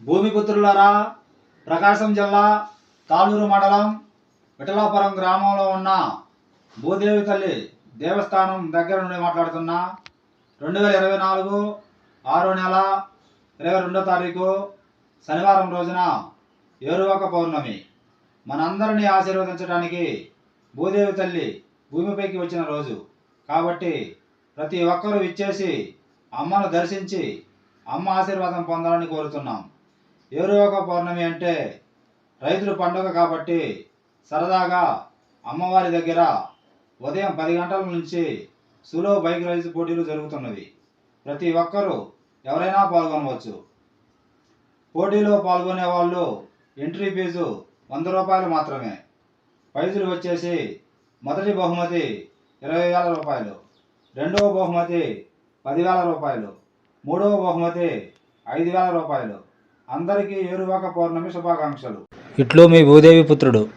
భూమిపుత్రులరా ప్రకాశం జిల్లా తాళూరు మండలం విఠలాపురం గ్రామంలో ఉన్న భూదేవి తల్లి దేవస్థానం దగ్గర నుండి మాట్లాడుతున్నా. రెండు వేల ఇరవై నాలుగు ఆరో నెల ఇరవై రెండో తారీఖు శనివారం రోజున ఏరువాక పౌర్ణమి. మనందరినీ ఆశీర్వదించడానికి భూదేవి తల్లి భూమిపైకి వచ్చిన రోజు. కాబట్టి ప్రతి ఒక్కరూ ఇచ్చేసి అమ్మను దర్శించి అమ్మ ఆశీర్వాదం పొందాలని కోరుతున్నాం. ఏరువాక పౌర్ణమి అంటే రైతుల పండుగ కాబట్టి సరదాగా అమ్మవారి దగ్గర ఉదయం పది గంటల నుంచి సులో బైక్ రైస్ పోటీలు జరుగుతున్నవి. ప్రతి ఒక్కరూ ఎవరైనా పాల్గొనవచ్చు. పోటీలో పాల్గొనే వాళ్ళు ఎంట్రీ ఫీజు వంద రూపాయలు మాత్రమే. ప్రైజులు వచ్చేసి మొదటి బహుమతి ఇరవై వేల రూపాయలు రెండవ బహుమతి పదివేల రూపాయలు మూడవ బహుమతి ఐదు వేల రూపాయలు అందరికీ ఏరువాక పౌర్ణమి శుభాకాంక్షలు. ఇట్లో మీ భూదేవి పుత్రుడు.